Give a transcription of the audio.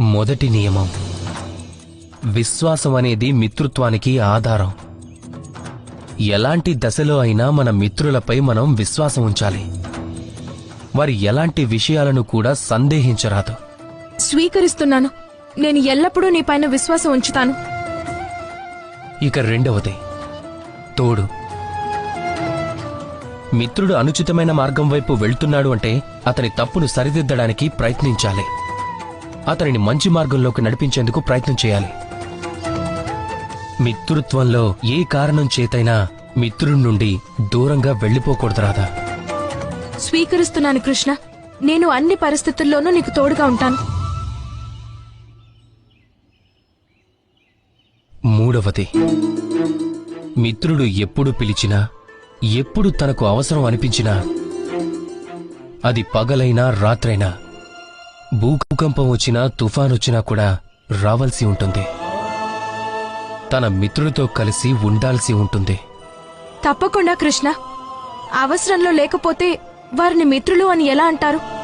మొదటి నియమం. విశ్వాసం అనేది మిత్రుత్వానికి ఆధారం. ఎలాంటి దశలో అయినా మన మిత్రులపై మనం విశ్వాసం ఉంచాలి. వారి ఎలాంటి విషయాలను కూడా సందేహించరాదు. స్వీకరిస్తున్నాను. నేను ఎల్లప్పుడూ నీ పైన విశ్వాసం ఉంచుతాను. ఇక రెండవది. తోడు. మిత్రుడు అనుచితమైన మార్గం వైపు వెళ్తున్నాడు అంటే అతని తప్పును సరిదిద్దడానికి ప్రయత్నించాలి. అతనిని మంచి మార్గంలోకి నడిపించేందుకు ప్రయత్నం చేయాలి. మిత్రుత్వంలో ఏ కారణం చేతైనా మిత్రుడి నుండి దూరంగా వెళ్ళిపోకూడదు రాదా స్వీకరిస్తున్నాను కృష్ణ. నేను అన్ని పరిస్థితుల్లోనూ నీకు తోడుగా ఉంటాను. మూడవది మిత్రుడు ఎప్పుడు పిలిచినా ఎప్పుడు తనకు అవసరం అనిపించినా అది పగలైనా రాత్రైనా భూకంపం వచ్చినా తుఫానొచ్చినా కూడా రావాల్సి ఉంటుంది. తన మిత్రులతో కలిసి ఉండాల్సి ఉంటుంది. తప్పకుండా కృష్ణ. అవసరంలో లేకపోతే వారిని మిత్రులు అని ఎలా అంటారు?